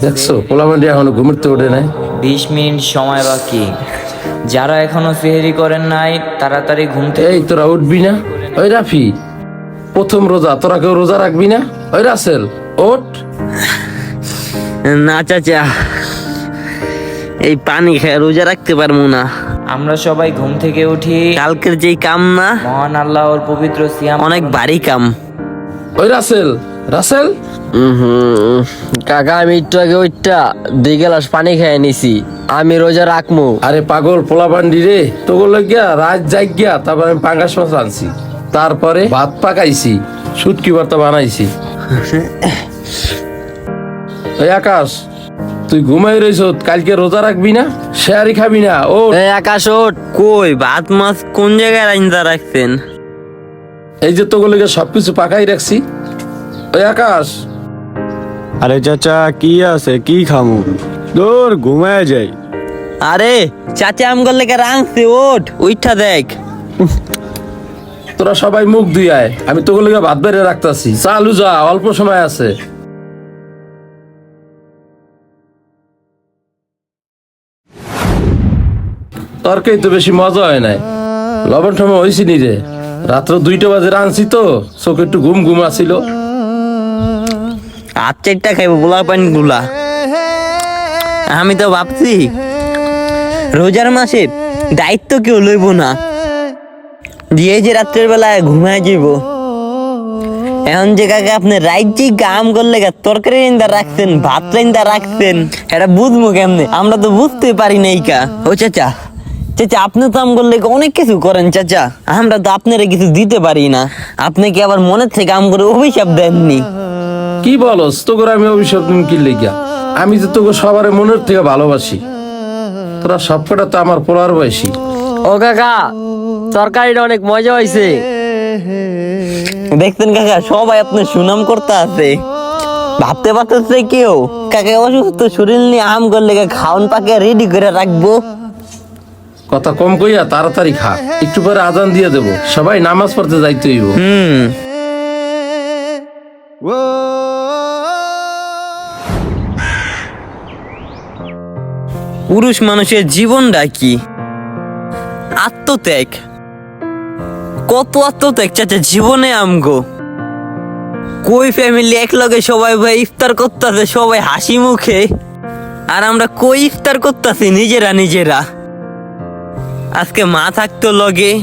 দেখছ? পোলামান্ডি এখনও ঘুমোতে ওঠে নাই। বিশ মিনিট সময় বাকি। যারা এখনও সেহেরি করেন নাই তাড়াতাড়ি ঘুম থেকে এই তোরা উঠবি না? ওই রাফি প্রথম রোজা তোরা কেউ রোজা রাখবি না? ওই রাসেল ওঠ। না চাচা। এই পানি খেয়ে রোজা রাখতে পারব না। আমরা সবাই ঘুম থেকে উঠি। কালকের যেই কাম না মহান আল্লাহর পবিত্র সিয়াম অনেক ভারী কাম। ওই রাসেল রাসেল? কাকা আমি একটু আগে ওইটা দুই গ্লাস পানি খেয়ে নিছি। আমি রোজা রাখমু। আরে পাগল পোলাপান্ডি রে তো গিয়া রাত জাগিয়া তারপর আমি পাঙ্গাস মাছ আনছি। তারপরে ভাত পাকাইছি শুটকি ভর্তা বানাইছি। আকাশ তুই ঘুমাই রইছ কালকে রোজা রাখবি না? শেয়ারি খাবি না ও আকাশ ওঠ। কই ভাত মাছ কোন জায়গায় রাইন্দা রাখছেন? এই যে তোগুলোকে সবকিছু পাকাই রাখছি ওই আকাশ। আরে চাচা কি আছে? কি খামু? দূর ঘুমায় যাই। আরে চাচা রাংছে ওঠ উইঠা দেখ। তোরা সবাই মুখ ধুয়ায় আমি তোগুলোকে ভাত বেড়ে রাখতাছি। চালু যা অল্প সময় আছে। তরকারি তো বেশি মজা হয় নাই। লবণ সময় হয়েছি নি রে। রাত্র দুইটা বাজে রাঁধছি তো চোখে একটু ঘুম ঘুম আসিল হাত চারটা গোলা পানি গুলা। আমি তো ভাবছি, রোজার মাসে দায়িত্ব কেউ লইব না। দিয়ে যে রাত্রের বেলায় ঘুমায় যাইব। এখন যে কাকা আপনি রাইজি কাম করলে তরকারি রাইন্দা রাখছেন, ভাত রাইন্দা রাখছেন, এটা বুঝব কেমনে? আমরা তো বুঝতে পারি নাই কা। ও চাচা চাচা, আপনি তো আম করলে অনেক কিছু করেন চাচা। আমরা তো আপনারা কিছু দিতে পারি না। আপনি কি আবার মনের থেকে আম করে অভিশাপ দেননি? কি বলস? তোকে আমি অভিশাপ তুমি কি লেগিয়া? আমি তো তোকে সবার মনের থেকে ভালোবাসি তোরা সবকটা তো আমার পোলার বয়সী। ও কাকা তরকারিটা অনেক মজা হয়েছে দেখতেন কাকা সবাই আপনার সুনাম করতে আছে। ভাবতে পারতেছে কেউ? কাকা অসুস্থ শরীর নিয়ে আম করলে খাওয়ান পাকে রেডি করে রাখব? কথা কম কইয়া তাড়াতাড়ি খা। একটু পরে আজান দিয়ে দেবো। সবাই নামাজ পড়তে যাইতে হইব। হুম। পুরুষ মানুষের জীবনটা কি? আত্মত্যাগ। কত আত্মত্যাগ চাচা জীবনে আমগো। কই ফ্যামিলি এক লগে সবাই ভাই ইফতার করতেছে, সবাই হাসি মুখে। আর আমরা কই ইফতার করতেছি? নিজেরা নিজেরা। আজকে মা থাকতো লগে,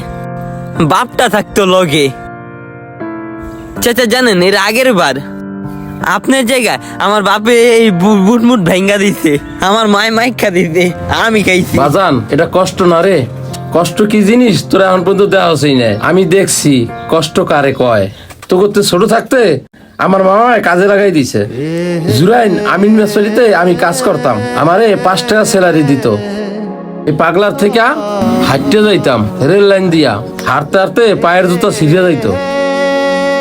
বাপটা থাকতো লগে। চাচা জানেন, এর আগের বার আপনার জায়গায় আমার বাপে এই বু- বুট মুট ভেঙ্গা দিছে, আমার মায় মাইকা দিছে, আমি খাইছি। বাজান, এটা কষ্ট না রে। কষ্ট কি জিনিস? তোরা এখন পর্যন্ত দেওয়া হচ্ছেই না আমি দেখছি কষ্ট কারে কয়। তো করতে ছোট থাকতে আমার মামা কাজে লাগাই দিছে। জুরাইন, আমিন মেসরিতে আমি কাজ করতাম। আমারে পাঁচ টাকা স্যালারি দিত। এই পাগলার থেকে হাঁটতে যাইতাম, রেল লাইন দিয়া। হাঁটতে হাঁটতে পায়ের জুতা ছিঁড়ে যাইতো।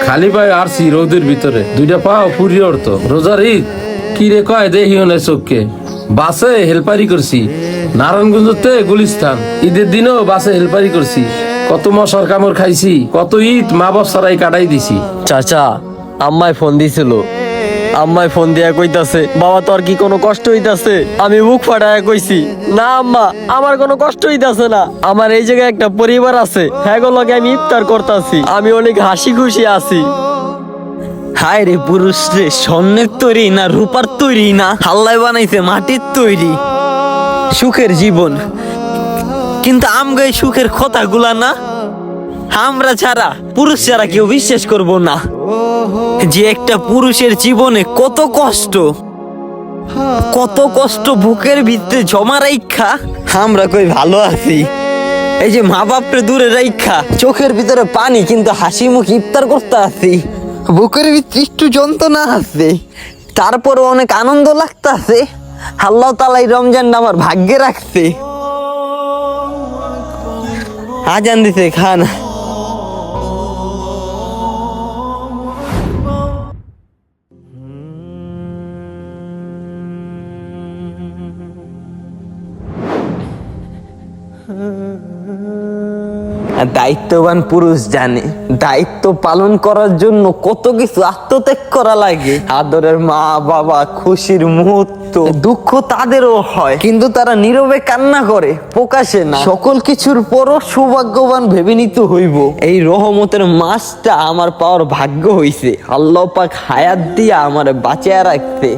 খালি পায়ে আরছি রোদের ভিতরে। দুইটা পাও পুরি অর্থ রোজার ঈদ? কি রে কয় দেহিও না চোখকে? বাসে হেলপারি করছি। নারায়ণগঞ্জতে গুলিস্তান। ঈদের দিনও বাসে হেলপারি করছি। কত মশার কামড় খাইছি, কত ঈদ মা বাপ সারাই কাটাই দিছি। চাচা আম্মায় ফোন দিছিল। আম্মাই ফোন দিয়া কইতাছে, বাবা, তোর কি কোনো কষ্ট হইতাছে? আমি মুখ ফাটায় কইছি, না, আম্মা, আমার কোনো কষ্ট হইতাছে না। আমার এই জায়গায় একটা পরিবার আছে হ্যাঁ লগে আমি ইফতার করতাছি। আমি অনেক হাসি খুশি আছি। হায় রে পুরুষ রে, স্বর্ণের তৈরি না রূপার তৈরি না, হাল্লায় বানাইছে মাটির তৈরি। সুখের জীবন, কিন্তু আমগো সুখের কথাগুলা না, আমরা ছাড়া পুরুষ ছাড়া কেউ বিশ্বাস করব না। যে একটা পুরুষের জীবনে কত কষ্ট কত কষ্ট বুকের ভিতরে জমা রাইখা। আমরা কই ভালো আছি। এই যে মা বাপরে দূরে রাইখা। চোখের ভিতরে পানি, কিন্তু হাসি মুখ ইফতার করতে আছি। বুকের ভিতরে একটু যন্ত্রণা আছে। তারপরে অনেক আনন্দ লাগতাছে। আল্লাহ তালা এই রমজানটা আমার ভাগ্যে রাখছে। আজান দিছে, খান। দায়িত্ববান পুরুষ জানে, দায়িত্ব পালন করার জন্য কত কিছু আত্মত্যাগ করা লাগে। আদরের মা, বাবা, খুশির মুহূর্ত, দুঃখ তাদেরও হয়, কিন্তু তারা নীরবে কান্না করে, প্রকাশে না। সকল কিছুর পরও সৌভাগ্যবান ভেবে নিতে হইব। এই রহমতের মাসটা আমার পাওয়ার ভাগ্য হইছে। আল্লাহ পাক হায়াত দিয়া আমার বাঁচিয়া রাখতে